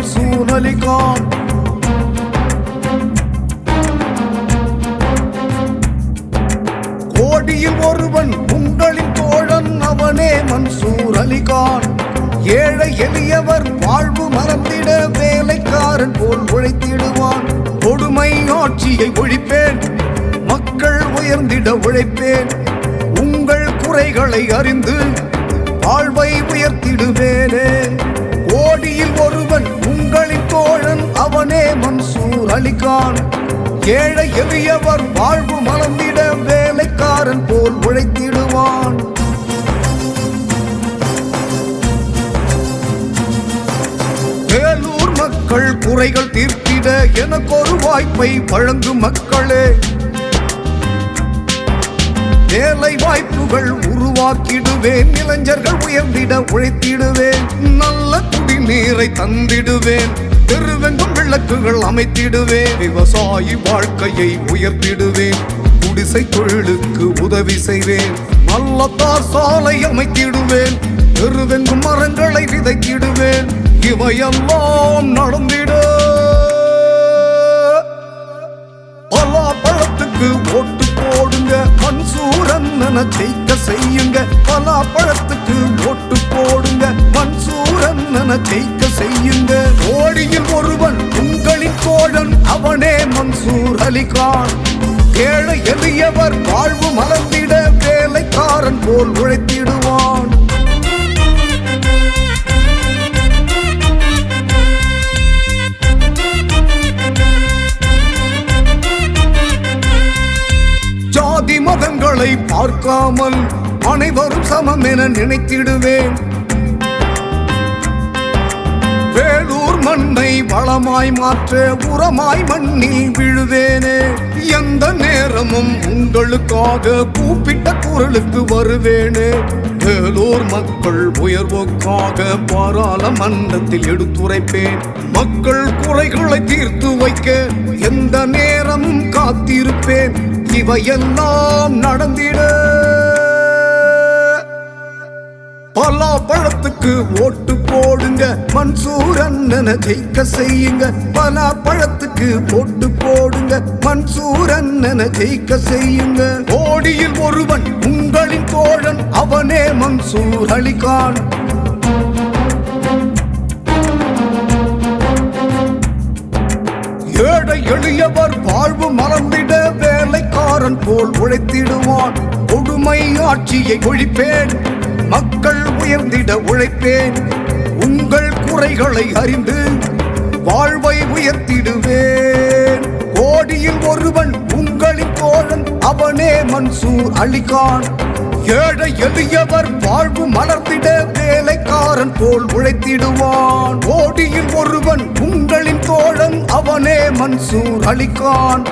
அலிகான் கோடியில் ஒருவன் உங்களின் தோழன் அவனே மன்சூர் அலிகான் ஏழை எளியவர் வாழ்வு மறந்திட வேலைக்காரன் போல் உழைத்திடுவான். கொடுமை ஆட்சியை ஒழிப்பேன் மக்கள் உயர்ந்திட உழைப்பேன். உங்கள் குறைகளை அறிந்து அளிக்கான் ஏழை எளியவர் வாழ்வு மலர்ந்திட வேலைக்காரன் போல் உழைத்திடுவான். வேலூர் மக்கள் குறைகள் தீர்த்திட எனக்கு ஒரு வாய்ப்பை வழங்கும் மக்களே. வேலை வாய்ப்புகள் உருவாக்கிடுவேன். இளைஞர்கள் உயர்ந்திட உழைத்திடுவேன். நல்ல குடிநீரை தந்திடுவேன். தெருவெங்கும் விளக்குகள் அமைத்திடுவேன் விவசாயி வாழ்க்கையை உயர்த்திடுவேன் குடிசை தொழிலுக்கு உதவி செய்வேன். நல்ல சாலை அமைத்திடுவேன். தெருவெங்கும் மரங்களை விதைத்திடுவேன். இவையெல்லாம் நடந்திட. பலா பழத்துக்கு ஓட்டு போடுங்க. மன்சூரன் ஜெயிக்க செய்யுங்க. பலா பழத்துக்கு ஓட்டு போடுங்க. மன்சூரன் ஜெயிக்க செய்யுங்க. மன்சூர் ஏழை எளியவர் வாழ்வு மலர்ந்திட வேலைக்காரன் போல் உழைத்திடுவான். ஜாதி மதங்களை பார்க்காமல் அனைவரும் சமம் என நினைத்திடுவேன். மண்ணை வளமாய் மாற்ற உரமாய் மண்ணில் விழுவேனே. எந்த நேரமும் உங்களுக்காக கூப்பிட்ட குரலுக்கு வருவேனே. வேலூர் மக்கள் உயர்வுக்காக பாராளுமன்றத்தில் எடுத்துரைப்பேன். மக்கள் குறைகளை தீர்த்து வைக்க எந்த நேரமும் காத்திருப்பேன். இவையெல்லாம் நடந்திட பலா பழத்துக்கு ஓட்டு போடுங்க. மன்சூர் அண்ணனை ஜெயிக்க செய்யுங்க. பலா பழத்துக்கு போட்டு போடுங்க. மன்சூர் அண்ணனை ஜெயிக்க செய்யுங்க. ஓடியில் ஒருவன் உங்களின் தோழன் அவனே மன்சூர் அலிகான். ஏழை எளியவர் வாழ்வு மறந்திட வேலைக்காரன் போல் உழைத்திடுவான். கொடுமை ஆட்சியை ஒழிப்பேன். மக்கள் உயர்ந்திட உழைப்பேன். உங்கள் அறிந்து வாழ்வை உயர்த்திடுவேன். கோடியில் ஒருவன் உங்களின் தோழன் அவனே மன்சூர் அலிகான். ஏழை எளியவர் வாழ்வு மலர்த்திட வேலைக்காரன் போல் உழைத்திடுவான். ஓடியில் ஒருவன் உங்களின் தோழன் அவனே மன்சூர் அலிகான்.